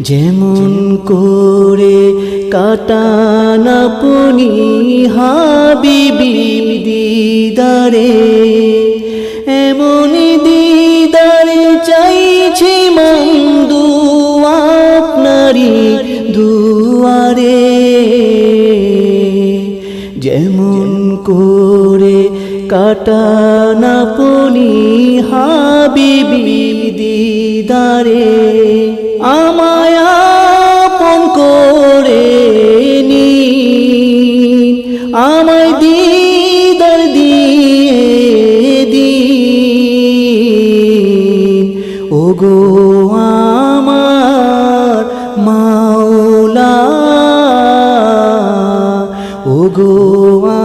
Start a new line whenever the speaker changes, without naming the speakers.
যেমন করে কাটানা পুনি হাবিবি দিদারে এমন দিদারে চাইছি মন্দু আপনারি দুয়ারে। যেমন করে কাটানা পুনি হাবিবি দিদারে আমায় করে নিন। আমায় দিদার দিয়ে দিন। ওগো আমার মাওলা ওগো আমার